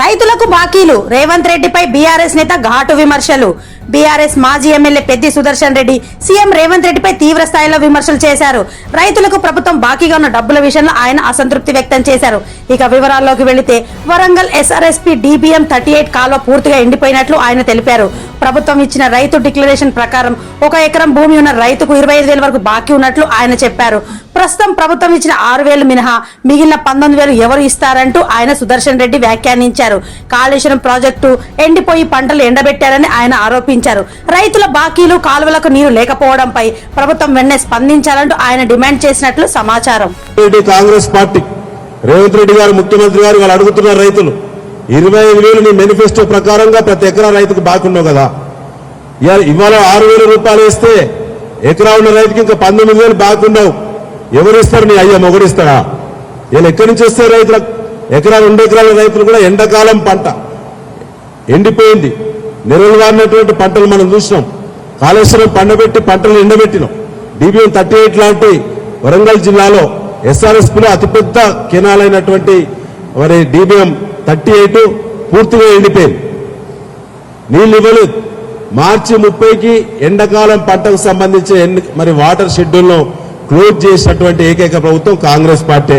రైతులకు బాకీలు. రేవంత్ రెడ్డిపై బీఆర్ఎస్ నేత ఘాటు విమర్శలు. బీఆర్ఎస్ మాజీ ఎమ్మెల్యే పెద్ది సుదర్శన్ రెడ్డి సీఎం రేవంత్ రెడ్డిపై తీవ్ర స్థాయిలో విమర్శలు చేశారు. రైతులకు ప్రభుత్వం బాకీగా ఉన్న డబ్బుల విషయంలో ఆయన అసంతృప్తి వ్యక్తం చేశారు. ఇక వివరాల్లోకి వెళితే Warangal SRSP DBM thirty eight కాలువ పూర్తిగా ఎండిపోయినట్లు ఆయన తెలిపారు. ప్రభుత్వం ఇచ్చిన రైతు డిక్లరేషన్ ప్రకారం ఒక ఎకరం భూమి ఉన్న రైతుకు ఇరవై ఐదు వేల వరకు బాకీ ఉన్నట్లు ఆయన చెప్పారు. ప్రస్తుతం ప్రభుత్వం ఇచ్చిన ఆరు వేలు మినహా మిగిలిన పంతొమ్మిది వేలు ఎవరు ఇస్తారంటూ ఆయన సుదర్శన్ రెడ్డి వ్యాఖ్యానించారు. కాళేశ్వరం ప్రాజెక్టు ఎండిపోయి పంటలు ఎండబెట్టారని ఆయన ఆరోపించారు. రైతుల బాకీలు కాలువలకు నీరు లేకపోవడంపై ప్రభుత్వం వెంటనే స్పందించాలంటూ ఆయన డిమాండ్ చేసినట్లు సమాచారం. కాంగ్రెస్ పార్టీ రేవంత్ రెడ్డి గారు ముఖ్యమంత్రి గారు వాళ్ళు అడుగుతున్నారు రైతులు ఇరవై ఐదు వేలు మీ మేనిఫెస్టో ప్రకారంగా ప్రతి ఎకరా రైతుకు బాగున్నావు కదా. ఇవాళ- ఇవాళ ఆరు వేల రూపాయలు వేస్తే ఎకరా ఉన్న రైతుకి ఇంకా పంతొమ్మిది వేలు బాగుండవు ఎవరు ఇస్తారు నీ అయ్యా మొగడిస్తాడా? వీళ్ళు ఎక్కడి నుంచి వస్తారు రైతులకు ఎకరాలు రెండు ఎకరాల రైతులు కూడా ఎండాకాలం పంట. ఎండిపోయింది. నిరవవారినటువంటి పంటలు మనం చూసినాం. కాళేశ్వరం పండబెట్టి పంటలు ఎండబెట్టినాం. డిబిఎం థర్టీ ఎయిట్ లాంటి వరంగల్ జిల్లాలో ఎస్ఆర్ఎస్పిలో అతిపెద్ద కెనాల్ అయినటువంటి మరి డిబిఎం థర్టీ ఎయిట్ పూర్తిగా ఎండిపోయింది. నీళ్ళు ఇవ్వలేదు. మార్చి ముప్పైకి ఎండాకాలం పంటకు సంబంధించి మరి వాటర్ షెడ్యూల్ను క్లోజ్ చేసినటువంటి ఏకైక ప్రభుత్వం కాంగ్రెస్ పార్టీ.